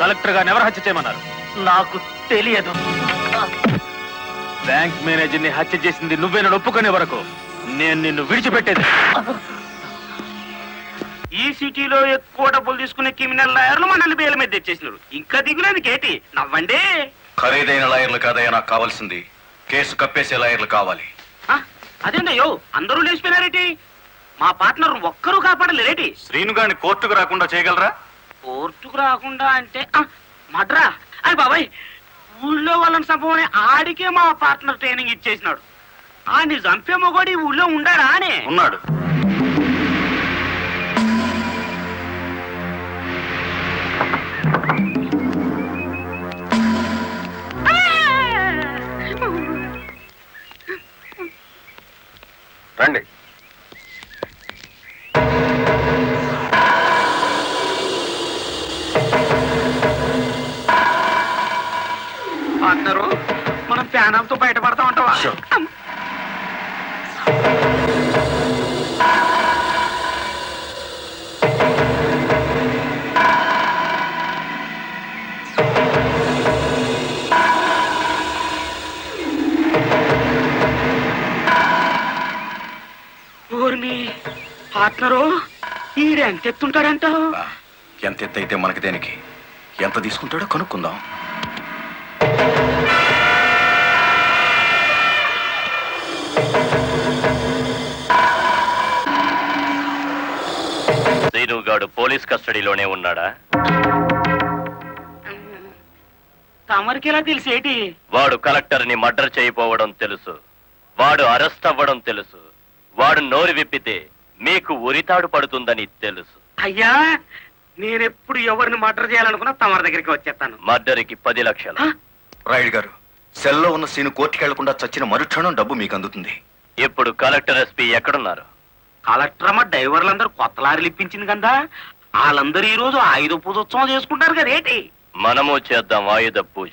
Collector గారిని ఎవరు హత్య చేయమన్నారు? నాకు తెలియదు. బ్యాంక్ మేనేజర్ని హత్య చేసింది నువ్వేనని ఒప్పుకునే వరకు నేను నిన్ను విడిచిపెట్టేది. ఈ సిటీలో ఎక్కువ డబ్బులు తీసుకునే క్రిమినల్ లాయర్లు మనల్ని బేల మీద తెచ్చేసినారు. ఇంకా దిగులేదు కేటి నవ్వండి. ఖరీదైన లాయర్లు కాదయ్యా నాకు కావాల్సింది. కేసు కప్పేసే లాయర్లు కావాలి. ఆ, అదేందయ్యో అందరూ లేచిపోయినారేటి? మా పార్ట్నర్ ఒక్కరూ కాపాడలేరేటి? శ్రీను గారిని కోర్టుకు రాకుండా చేయగలరా? కోర్టుకు రాకుండా అంటే మడ్రా. అయ్యి బాబాయ్ ఊళ్ళో వాళ్ళని చంపమని ఆడికే మా పార్ట్నర్ ట్రైనింగ్ ఇచ్చేసినాడు. చంపేమో కూడా మొగోడి ఊళ్ళో ఉండాడా అని. ఉన్నాడు. పార్ట్నరు ఈడు ఎంత ఎత్తుంటాడంటావు ఆ, ఎంత ఎత్తు అయితే మనకి దేనికి ఎంత తీసుకుంటాడో కనుక్కుందాం. శ్రీనుగాడు పోలీస్ కస్టడీలోనే ఉన్నాడా? తమరికి ఎలా తెలిసి ఏంటి? వాడు కలెక్టర్ని మర్డర్ చేయపోవడం తెలుసు. వాడు అరెస్ట్ అవ్వడం తెలుసు. వాడు నోరు విప్పితే మీకు ఉరితాడు పడుతుందని తెలుసు. అయ్యా నేనెప్పుడు ఎవరిని మర్డర్ చేయాలనుకున్నా తమరి దగ్గరికి వచ్చేస్తాను. మర్డర్కి పది లక్షలు? రాయుడు గారు సెల్లో ఉన్న సీను కోర్టుకి వెళ్ళకుండా చచ్చిన మరుక్షణం డబ్బు మీకు అందుతుంది. ఇప్పుడు కలెక్టర్ ఎస్పీ ఎక్కడున్నారు? కలెక్టర్ అమ్మ డ్రైవర్లందరూ కొత్త లారీలు ఇప్పించింది కదా? వాళ్ళందరూ ఈ రోజు ఆయుధ పూజోత్సవం చేసుకుంటారు కదా ఏంటి? మనము చేద్దాం ఆయుధ పూజ.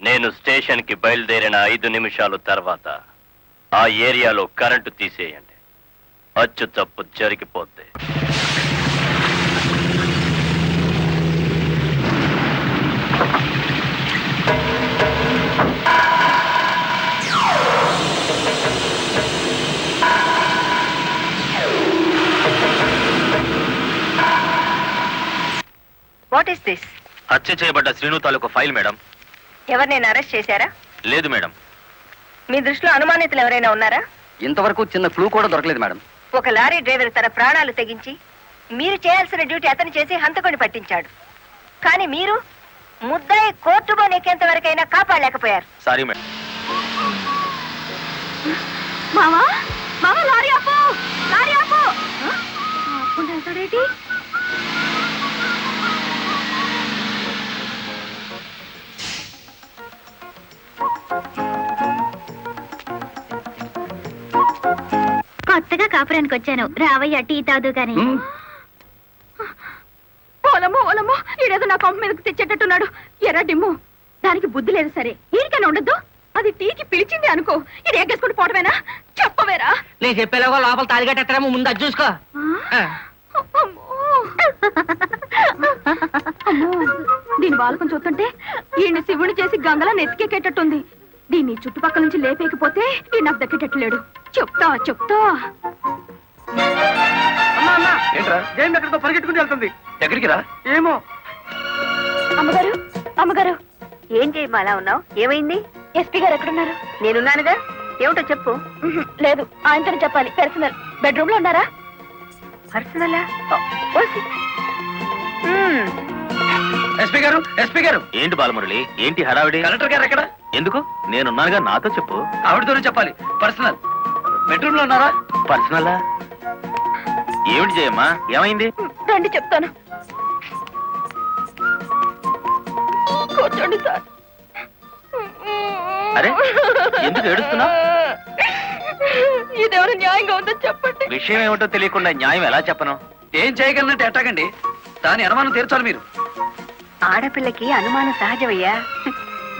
నేను స్టేషన్కి బయలుదేరిన ఐదు నిమిషాలు తర్వాత ఆ ఏరియాలో కరెంటు తీసేయండి. అచ్చు తప్పు జరిగిపోద్ది వాట్ దిస్ హత్య చేయబడ్డ శ్రీను తాలూకు ఫైల్ మేడం. ఎవరినైనా అరెస్ట్ చేశారా? లేదు మేడం. మీ దృష్టిలో అనుమానితులు ఎవరైనా ఉన్నారా? ఇంతవరకు చిన్న క్లూ కూడా దొరకలేదు మేడం. ఒక లారీ డ్రైవర్ తన ప్రాణాలు తెగించి మీరు చేయాల్సిన డ్యూటీ అతను చేసి హంతకొని పట్టించాడు. కానీ మీరు ముద్దాయి కోర్టులో నెక్కేంత వరకైనా కాపాడలేకపోయారు. Sorry madam. మామా మామా లారీ ఆపు లారీ ఆపు. ఆపుకుంటాడేటి కొత్తగా కాపురానికి వచ్చాను. రావయ్య టీ తాదు గాని. ఓలమ్మో ఓలమ్మో ఈడేదో నా కొంప మీదకి తెచ్చేటట్టున్నాడు. ఎర్ర డిమ్ము దానికి బుద్ధి లేదు సరే. ఈడికైనా ఉండద్దు. అది టీకి పిలిచింది అనుకో. ఇది ఎగ్గేసుకుని పోవటమేనా చెప్పవేరా. నేను చెప్పేలాగా లోపల తాలిగట్టేమో ముందు అది చూసుకో. అమ్మో. అమ్మో. దీని బాలకం చూస్తుంటే ఈయన శివుని చేసి గంగలా నెత్తికెక్కేటట్టుంది. దీన్ని చుట్టుపక్కల నుంచి లేపేకపోతే ఈ నాకు దక్కేటట్టు చెప్తా చెప్తా. ఏంట్రా? జైన్ ఎక్కడితో పరిగెట్టుకుని వెళ్తుంది. ఎక్కడికి రా? ఏమో. అమ్మగారు అమ్మగారు. ఏం చేయమ్మా అలా ఉన్నావు? ఏమైంది? ఎస్పీ గారు ఎక్కడున్నారు? నేనున్నానుగా? ఏమిటో చెప్పు. లేదు ఆయనతో చెప్పాలి. పర్సనల్ బెడ్రూమ్లో ఉన్నారా పర్సనలా ఎస్పీ గారు ఎస్పీ గారు. ఏంటి బాలమురళి? ఏంటి హడావిడి? కలెక్టర్ గారు ఎక్కడ? ఎందుకు? నేనున్నానుగా నాతో చెప్పు. ఆవిడతోనే చెప్పాలి. పర్సనల్ బెడ్రూమ్లో ఉన్నారా? పర్సనల్లా ఏమిటి చేయమ్మా ఏమైంది? రండి చెప్తాను. కూర్చోండి సార్. అరే, ఎందుకు ఏడుస్తున్నావ్? ఇదేమైనా న్యాయంగా ఉందో చెప్పండి. విషయం ఏమిటో తెలియకుండా న్యాయం ఎలా చెప్పను? ఏం చేయగలనంటే ఎట్టాగండి? దాని అనుమానం తీర్చాలి మీరు. ఆడపిల్లకి అనుమానం సహజమయ్యా.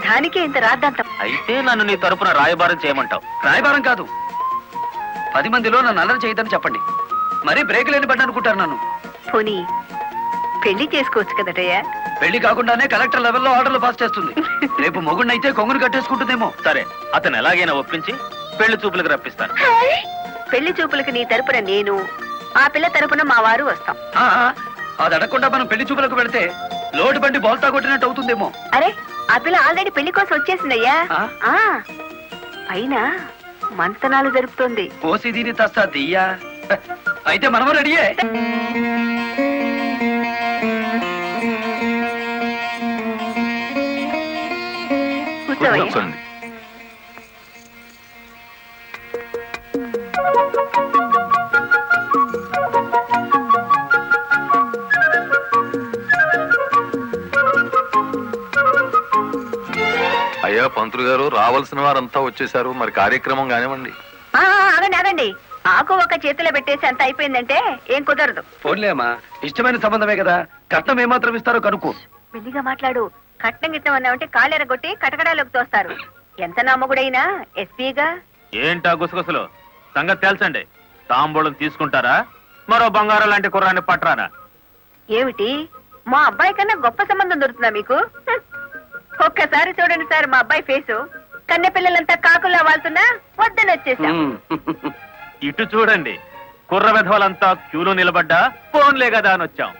దానికే ఇంత రాద్దాంతం. అయితే నన్ను నీ తరపున రాయబారం చేయమంటావు. రాయబారం కాదు పది మందిలో నన్ను అల్లరి చేయదని చెప్పండి. మరీ బ్రేక్ లేని పడ్డ అనుకుంటారు నన్ను. పోనీ పెళ్ళి చేసుకోవచ్చు కదటయ్యా పెళ్ళి కాకుండానే కలెక్టర్ లెవెల్లో ఆర్డర్లు పాస్ చేస్తుంది. రేపు మొగుడినైతే కొంగును కట్టేసుకుంటుందేమో. సరే అతను ఎలాగైనా ఒప్పించి పెళ్ళి చూపులకు రప్పిస్తాను. పెళ్ళి చూపులకి నీ తరపున నేను ఆ పిల్ల తరపున మా వారు వస్తాం. ఆ, అది అడగకుండా మనం పెళ్ళి చూపులకు పెడితే లోటు బండి బోల్తా కొట్టినట్టు అవుతుందేమో. అరే ఆ పిల్ల ఆల్రెడీ పెళ్ళి కోసం వచ్చేసిందయ్యా. ఆ? ఆ పైన మంతనాలు జరుపుతోంది. పోసి దీని తస్తా దియ్యా. అయితే మనము రెడీయే? కూర్చోవయ్యా. కూర్చోండి. పంతులు గారు రావాల్సిన వారంతా వచ్చేసారు మరి కార్యక్రమం కానివ్వండి. ఆ, ఆగండి ఆగండి. ఆకు ఒక చేతిలో పెట్టేసి అంత అయిపోయిందంటే ఏం కుదరదు. పోన్లే అమ్మా. ఇష్టమైన సంబంధమే కదా. కట్నం ఏమాత్రం ఇస్తారో కనుక్కో. మెల్లిగా మాట్లాడు. కట్నం గిట్నం అన్నామంటే కాళ్ళెరగొట్టి కటకడాలోకి తోస్తారు. ఎంత నమ్మగుడైనా ఎస్పీగా? ఏంటా గుసగుసలు? సంగతి తెలుసండి తాంబూలం తీసుకుంటారా? మరో బంగారం లాంటి కుర్రాన్ని పట్టరానా? ఏమిటి? మా అబ్బాయి కన్నా గొప్ప సంబంధం దొరుకుతుందా మీకు? హ్. ఒక్కసారి చూడండి సార్ మా అబ్బాయి ఫేసు కన్నె పిల్లలంతా కాకుల్లా వాళ్తున్నా వద్దని వచ్చేసాం ఇటు చూడండి కుర్ర విధవలంతా క్యూలో నిలబడ్డా ఫోన్లే కదా అని వచ్చాం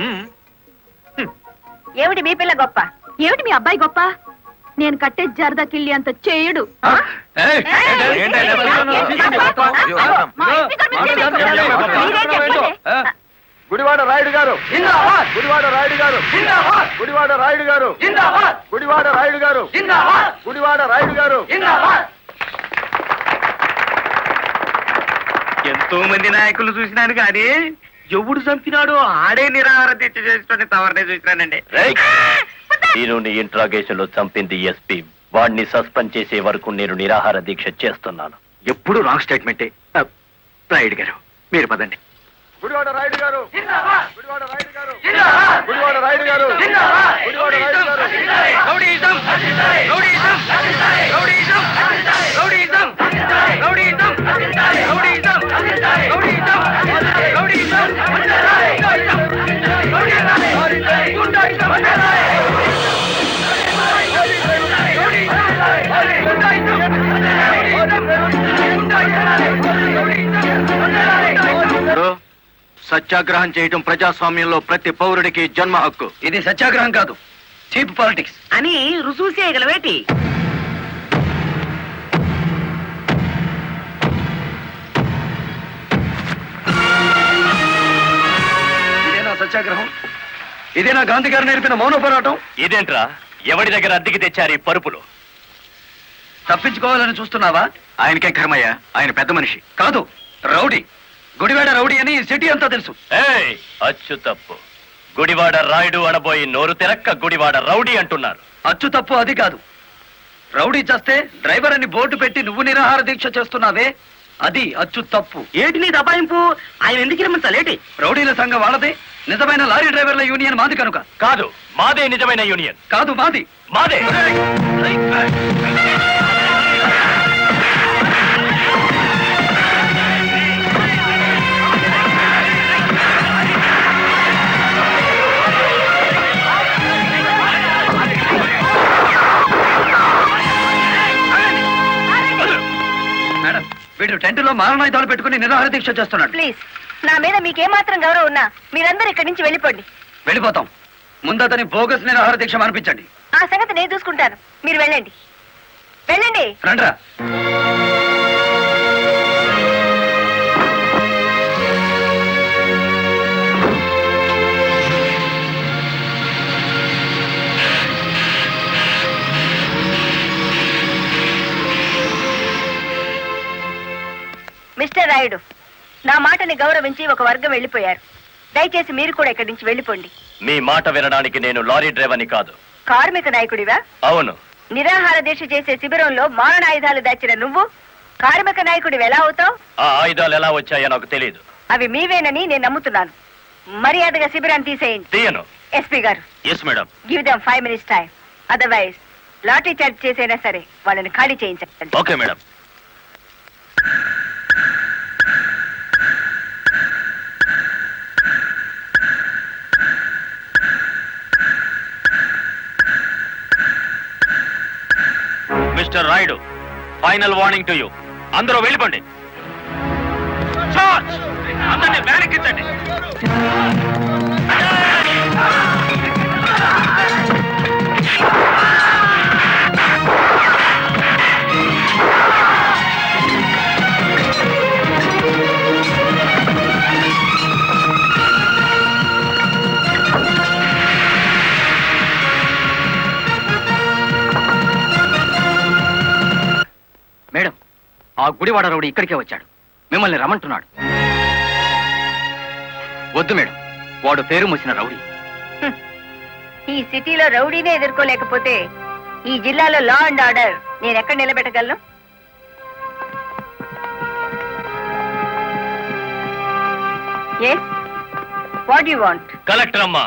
ఉమ్, ఏమిటి మీ పిల్ల గొప్ప ఏమిటి మీ అబ్బాయి గొప్ప నేను కట్టే జరదా కిల్లి అంత చేయడు ఏంటి, గుడివాడ రాయుడు గారు. జిందాబాద్! గుడివాడ రాయుడు గారు. జిందాబాద్! గుడివాడ రాయుడు గారు. జిందాబాద్! గుడివాడ రాయుడు గారు. జిందాబాద్! గుడివాడ రాయుడు గారు. జిందాబాద్! ఎంతో మంది నాయకులు చూసినాను కానీ ఎవడు చంపినాడో ఆడే నిరాహార దీక్ష చేసుకుని తవరనే చూసినానండి. రైట్. నేను నీ ఇంట్రాగేషన్లో చంపింది ఎస్పీ. వాడిని సస్పెండ్ చేసే వరకు నేను నిరాహార దీక్ష చేస్తున్నాను. ఎప్పుడు రాంగ్ స్టేట్మెంటే. రాయుడు గారు మీరు పదండి. గుడివాడ రాయుడు గారు గుడివాడ రాయుడు గారు! Gudivada Rayudu garu! Gudivada Rayudu garu rowdyism! Rowdyism! Rowdyism! Rowdyism! Rowdyism! Rowdyism! సత్యాగ్రహం చేయటం ప్రజాస్వామ్యంలో ప్రతి పౌరుడికి జన్మ హక్కు. ఇది సత్యాగ్రహం కాదు. Cheap politics. అని రుజువు చేయగలవేటి? ఇదేనా సత్యాగ్రహం? ఇదేనా గాంధీ గారు నేర్పిన మౌన పోరాటం ఇదేంట్రా? ఎవడి దగ్గర అద్దెకి తెచ్చారు ఈ పరుపులు? తప్పించుకోవాలని చూస్తున్నావా? ఆయనకే కర్మయ్య? ఆయన పెద్ద మనిషి. కాదు రౌడీ. గుడివాడ రౌడీ అని సిటీ అంతా తెలుసు. ఏయ్ అచ్చు తప్పు. గుడివాడ రాయుడు అనబోయి నోరు తెరక్క గుడివాడ రౌడీ అంటున్నారు. అచ్చు తప్పు అది కాదు. రౌడీ చేస్తే డ్రైవర్ అని బోర్డు పెట్టి నువ్వు నిరాహార దీక్ష చేస్తున్నావే అది అచ్చు తప్పు. ఏటి నీ దబాయింపు ఆయన ఎందుకు రమ్మంటాలేటి రౌడీల సంఘం వాళ్ళదే. నిజమైన లారీ డ్రైవర్ల యూనియన్ మాది కనుక. కాదు మాదే నిజమైన యూనియన్. కాదు మాది. మాదే. వీడు టెంట్లో మారణాయుధాలు పెట్టుకుని నిరాహార దీక్ష చేస్తున్నాడు ప్లీజ్ నా మీద మీకేమాత్రం గౌరవం ఉన్నా మీరందరూ ఇక్కడి నుంచి వెళ్ళిపోండి. వెళ్ళిపోతాం. ముందు అతని బోగస్ నిరాహార దీక్ష అనిపించండి ఆ సంగతి నేను చూసుకుంటాను. మీరు వెళ్ళండి. వెళ్ళండి. రండ్రా. రాయుడు. నా మాటని గౌరవించి ఒక వర్గం వెళ్ళిపోయారు. దయచేసి మీరు కూడా ఇక్కడి నుంచి వెళ్ళిపోండి. మీ మాట వినడానికి నేను లారీ డ్రైవర్ని కాదు. కార్మిక నాయకుడివా? అవును. నిరాహార దీక్ష చేసే శిబిరంలో మారణాయుధాలు దాచిన నువ్వు? కార్మిక నాయకుడివి ఎలా అవుతావు? ఆ ఆయుధాలు ఎలా వచ్చాయో నాకు తెలియదు అవి మీవేనని నేను నమ్ముతున్నాను. మర్యాదగా శిబిరాన్ని తీసేయండి. తీయను. ఎస్పీ గారు. Yes madam give them five minutes time otherwise lottery charge చేసైనా సరే వాళ్ళని ఖాళీ చేయించండి. Okay madam mister Rayudu. Final warning to you అందరూ వెళ్ళిపోండి. అందరినీ వ్యానెక్కించండి ఆ గుడివాడ రౌడీ ఇక్కడికే వచ్చాడు. మిమ్మల్ని రమ్మంటున్నాడు. వద్దు మేడం వాడు పేరు మూసిన రౌడీ. ఈ సిటీలో రౌడీనే ఎదుర్కోలేకపోతే ఈ జిల్లాలో లా అండ్ ఆర్డర్ నేను ఎక్కడ నిలబెట్టగలను? వాట్ యు వాంట్ కలెక్టర్ అమ్మా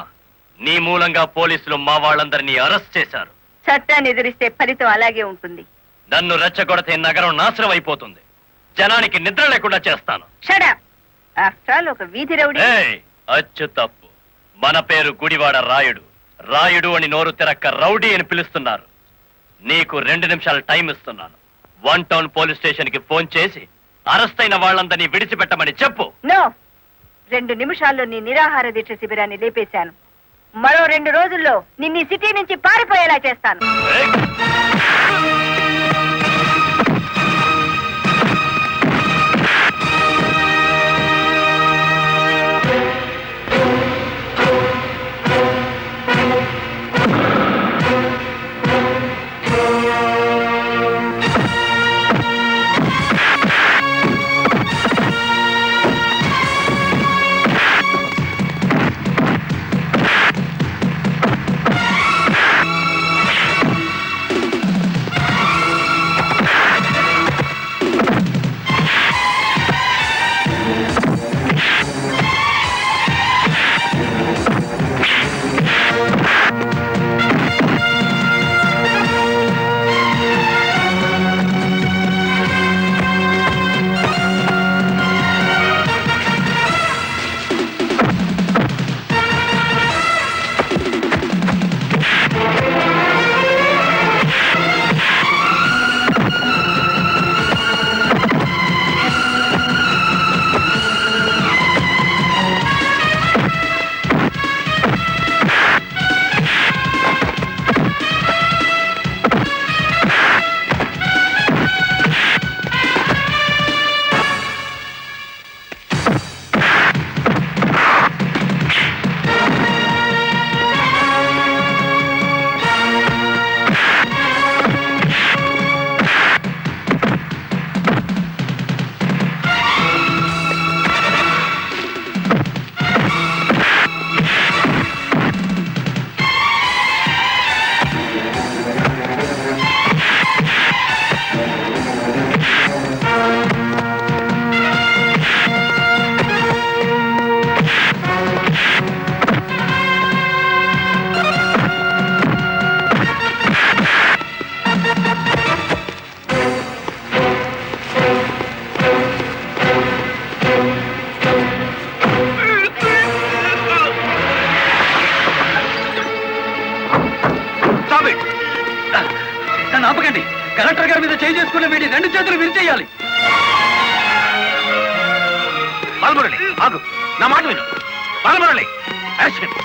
నీ మూలంగా పోలీసులు మా వాళ్ళందరినీ అరెస్ట్ చేశారు. చట్టాన్ని ఎదిరిస్తే ఫలితం అలాగే ఉంటుంది. నన్ను రెచ్చగొడితే నగరం నాశనం అయిపోతుంది జనానికి నిద్ర లేకుండా చేస్తాను. ఒక వీధి రౌడీ. అచ్చు తప్పు. మన పేరు గుడివాడ రాయుడు. రాయుడు అని నోరు తిరక్క రౌడీ అని పిలుస్తున్నారు. నీకు రెండు నిమిషాలు టైం ఇస్తున్నాను. వన్ టౌన్ పోలీస్ స్టేషన్కి ఫోన్ చేసి అరెస్ట్ అయిన వాళ్ళందరినీ విడిచిపెట్టమని చెప్పు. రెండు నిమిషాల్లో నీ నిరాహార దీక్ష శిబిరాన్ని లేపేశాను. మరో రెండు రోజుల్లో నిన్ను సిటీ నుంచి పారిపోయేలా చేస్తాను. రెండు చేతులు విరిచేయాలి. బాలమురళి ఆగు. నా మాట విను. బాలమురళి యాక్షన్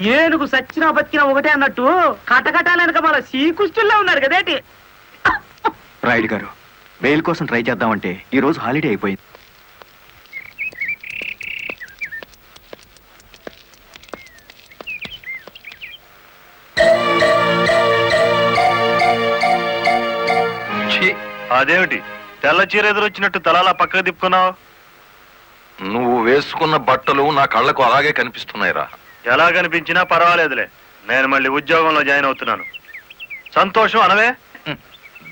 ఏనుగు సచ్చినా బతికినా ఒకటే అన్నట్టు కటకటాలనక మన శ్రీకృష్ణుల్లో ఉన్నారు కదేటి రాయుడు గారు బెయిల్ కోసం ట్రై చేద్దామంటే ఈ రోజు హాలిడే అయిపోయింది. అదేమిటి? తెల్ల చీర ఎదురొచ్చినట్టు తలాలా పక్కకు తిప్పుకున్నావు? నువ్వు వేసుకున్న బట్టలు నా కళ్ళకు అలాగే కనిపిస్తున్నాయిరా. ఎలా కనిపించినా పర్వాలేదులే. నేను మళ్ళీ ఉద్యోగంలో జాయిన్ అవుతున్నాను. సంతోషం అనవే?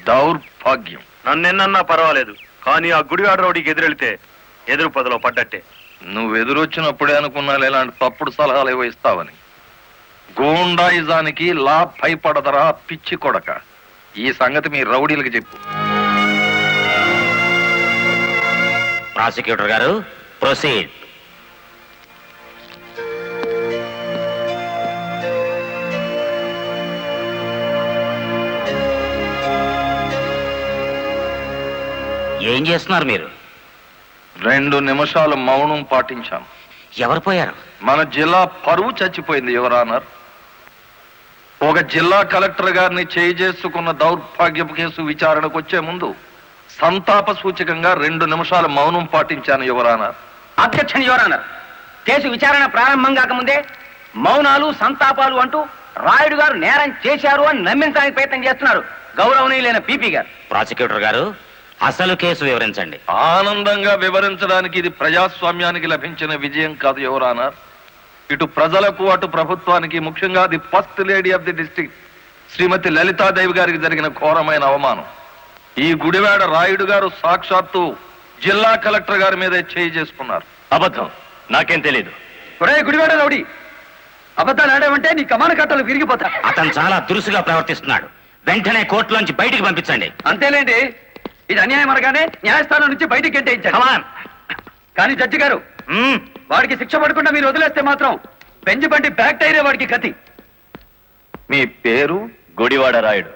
దౌర్భాగ్యం. నన్నెన్నన్నా పర్వాలేదు. కానీ ఆ గుడివాడ రౌడీకి ఎదురెళ్తే ఎదురు పదలో పడ్డట్టే. నువ్వు ఎదురొచ్చినప్పుడే అనుకున్నా ఇలాంటి తప్పుడు సలహాలు ఏవో ఇస్తావని. గూండాయిజానికి లా భయపడదరా పిచ్చి కొడక. ఈ సంగతి మీ రౌడీలకు చెప్పు. ప్రాసిక్యూటర్ గారు ప్రొసీడ్. ఏం చేస్తున్నారు మీరు? రెండు నిమిషాలు మౌనం పాటించాం. ఎవరు పోయారు? మన జిల్లా పరువు చచ్చిపోయింది యువరానర్ ఒక జిల్లా కలెక్టర్ గారిని చేయి చేసుకున్న దౌర్భాగ్యపు కేసు విచారణకు వచ్చే ముందు సంతాప సూచకంగా రెండు నిమిషాలు మౌనం పాటించాను యువరానర్ అధ్యక్షుని యువరానర్ కేసు విచారణ ప్రారంభం కాకముందే మౌనాలు సంతాపాలు అంటూ రాయుడు గారు నేరం చేశారు అని నమ్మించడానికి ప్రయత్నం చేస్తున్నారు గౌరవనీయులైన పీపీ గారు. ప్రాసిక్యూటర్ గారు అసలు కేసు వివరించండి. ఆనందంగా వివరించడానికి ఇది ప్రజాస్వామ్యానికి లభించిన విజయం కాదు యువరానర్ ఇటు ప్రజలకు అటు ప్రభుత్వానికి ముఖ్యంగా the first lady of the district Shrimati Lalitadevi గారికి జరిగిన ఘోరమైన అవమానం. ఈ గుడివాడ రాయుడు గారు సాక్షాత్తు జిల్లా కలెక్టర్ గారి మీదే చేయి చేసుకున్నారు. అబద్ధం. నాకేం తెలీదు. ఒరే గుడివాడ రౌడి! అబద్ధాలు ఆడామంటే నీ కమాన కట్టలు విరిగిపోతా అతను చాలా దురుసుగా ప్రవర్తిస్తున్నాడు. వెంటనే కోర్టులోంచి బయటికి పంపించండి. అంతేలేండి. ఇది అన్యాయం అనగానే న్యాయస్థానం నుంచి బయటికి గెంటేయించారు కానీ జడ్జి గారు వాడికి శిక్ష పడకుండా మీరు వదిలేస్తే మాత్రం బెంచ్ బండి బ్యాక్ టైరే వాడికి గతి. మీ పేరు గుడివాడ రాయుడు.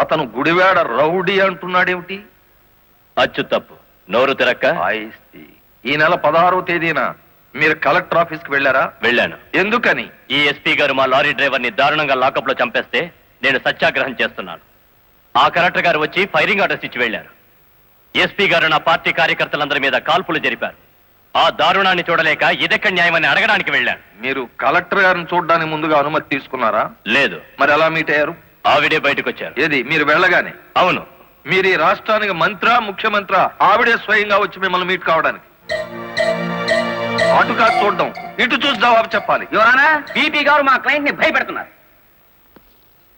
అతను గుడివాడ రౌడీ అంటున్నాడేమిటి? అచ్చు తప్పు. నోరు తిరక్క. ఈ నెల పదహారవ తేదీన మీరు కలెక్టర్ ఆఫీస్కి వెళ్ళారా? వెళ్ళాను. ఎందుకని? ఈ ఎస్పీ గారు మా లారీ డ్రైవర్ని దారుణంగా లాకప్లో చంపేస్తే నేను సత్యాగ్రహం చేస్తున్నాను. ఆ కలెక్టర్ గారు వచ్చి ఫైరింగ్ ఆర్డర్స్ ఇచ్చి వెళ్ళారు ఎస్పీ గారు నా పార్టీ కార్యకర్తలందరి మీద కాల్పులు జరిపారు. ఆ దారుణాన్ని చూడలేక ఇదెక్కడ న్యాయమని అడగడానికి వెళ్ళాను. మీరు కలెక్టర్ గారిని చూడడానికి ముందుగా అనుమతి తీసుకున్నారా? లేదు. మరి ఎలా మీట్ అయ్యారు? ఆవిడే బయటకు వచ్చారు ఏది మీరు వెళ్ళగానే? అవును. మీరు ఈ రాష్ట్రానికి మంత్రా ముఖ్యమంత్రి ఆవిడే స్వయంగా వచ్చి మిమ్మల్ని మీట్ కావడానికి. అటు కాదు చూడడం. ఇటు చూసి జవాబు చెప్పాలి. యువరానా పీపీ గారు మా క్లయింట్ని భయపెడుతున్నారు.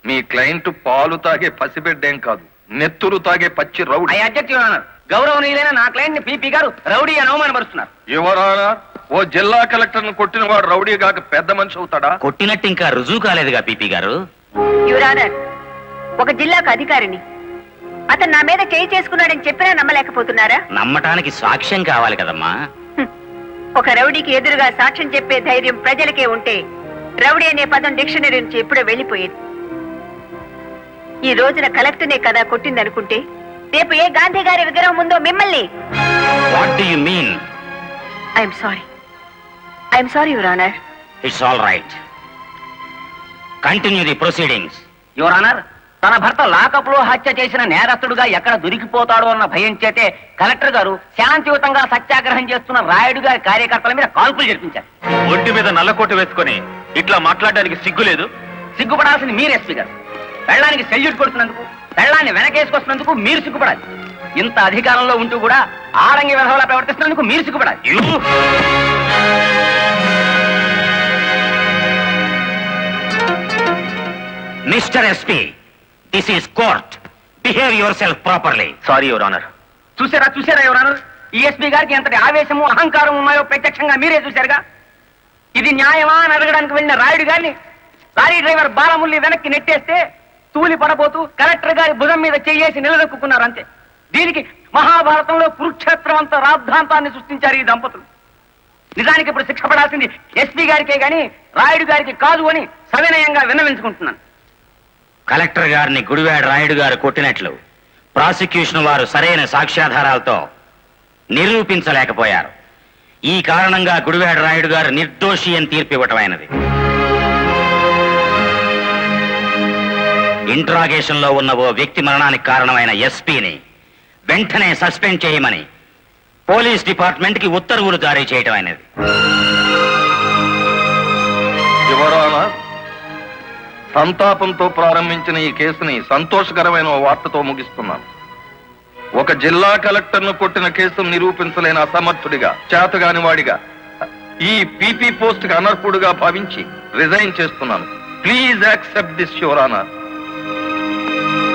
మీ క్లయింట్ పాలు తాగే పసిబిడ్డేం కాదు. నెత్తురు తాగే పచ్చి రౌడీ. ఐ అబ్జెక్ట్ గౌరవనీయులైన నా క్లయింట్ని పీపీ గారు రౌడీ అని అవమానపరుస్తున్నారు. యువరానా ఓ జిల్లా కలెక్టర్ను కొట్టిన వాడు రౌడీ కాక పెద్ద మనిషి అవుతాడా? కొట్టినట్టు ఇంకా రుజువు కాలేదుగా పీపీ గారు. యువరానర్ ఒక జిల్లాకు అధికారిని. అతను నా మీద చేయి చేసుకున్నాడని చెప్పినా నమ్మలేకపోతున్నారా? నమ్మటానికి సాక్ష్యం కావాలి కదమ్మా. హ్మ్. ఒక రౌడీకి ఎదురుగా సాక్ష్యం చెప్పే ధైర్యం ప్రజలకే ఉంటే రౌడీ అనే పదం డిక్షనరీ నుంచి ఎప్పుడో వెళ్ళిపోయేది. ఈ రోజున కలెక్టర్నే కదా కొట్టిందనుకుంటే రేపు ఏ గాంధీ గారి విగ్రహం ఉందో మిమ్మల్ని? What do you mean I'm sorry I'm sorry your honour it's all right continue the proceedings తన భర్త లాకప్లో హత్య చేసిన నేరస్తుడుగా ఎక్కడ దొరికిపోతాడో అన్న భయం చేతే కలెక్టర్ గారు శాంతియుతంగా సత్యాగ్రహం చేస్తున్న రాయుడు గారి కార్యకర్తల మీద కాల్పులు జరిపించారు. ఒంటి మీద నల్లకోట వేసుకొని ఇట్లా మాట్లాడడానికి సిగ్గు లేదు? సిగ్గుపడాల్సింది మీరు ఎస్పీ గారు. పెళ్ళానికి సెల్యూట్ కొడుతున్నందుకు పెళ్ళాన్ని వెనకేసుకొస్తున్నందుకు మీరు సిగ్గుపడాలి. ఇంత అధికారంలో ఉంటూ కూడా ఆరంగి విధవలా ప్రవర్తిస్తున్నందుకు మీరు సిగ్గుపడాలి. Mister SP this is court. Behave yourself properly. Sorry your honour. చూసారా చూసారా ఎవరన్నారు ఈ ఎస్పీ గారికి ఎంతటి ఆవేశము అహంకారం ఉన్నాయో ప్రత్యక్షంగా మీరే చూశారుగా? ఇది న్యాయమా అని అడగడానికి వెళ్ళిన రాయుడు గారిని లారీ డ్రైవర్ బాలముల్లి వెనక్కి నెట్టేస్తే తూలి పడబోతూ కలెక్టర్ గారి భుజం మీద చెయ్యేసి నిలదొక్కున్నారు అంతే. దీనికి మహాభారతంలో కురుక్షేత్రం అంత రాద్ధాంతాన్ని సృష్టించారు ఈ దంపతులు. నిజానికి ఇప్పుడు శిక్ష పడాల్సింది ఎస్పీ గారికే గాని రాయుడు గారికి కాదు అని సవినయంగా విన్నవించుకుంటున్నాను. కలెక్టర్ గారిని గుడివాడ రాయుడు గారు కొట్టినట్లు ప్రాసిక్యూషన్ వారు సరైన సాక్ష్యాధారాలతో నిరూపించలేకపోయారు. ఈ కారణంగా గుడివాడ రాయుడు గారు నిర్దోషి అని తీర్పు ఇంట్రాగేషన్లో ఉన్న ఓ వ్యక్తి మరణానికి కారణమైన ఎస్పీని వెంటనే సస్పెండ్ చేయమని పోలీస్ డిపార్ట్మెంట్కి ఉత్తర్వులు జారీ చేయటం అనేది. సంతాపంతో ప్రారంభించిన ఈ కేసుని సంతోషకరమైన వార్తతో ముగిస్తున్నాను. ఒక జిల్లా కలెక్టర్ను కొట్టిన కేసును నిరూపించలేని అసమర్థుడిగా చేతగాని వాడిగా ఈ పీపీ పోస్ట్కి అనర్హుడుగా భావించి రిజైన్ చేస్తున్నాను. Please accept this యువరానా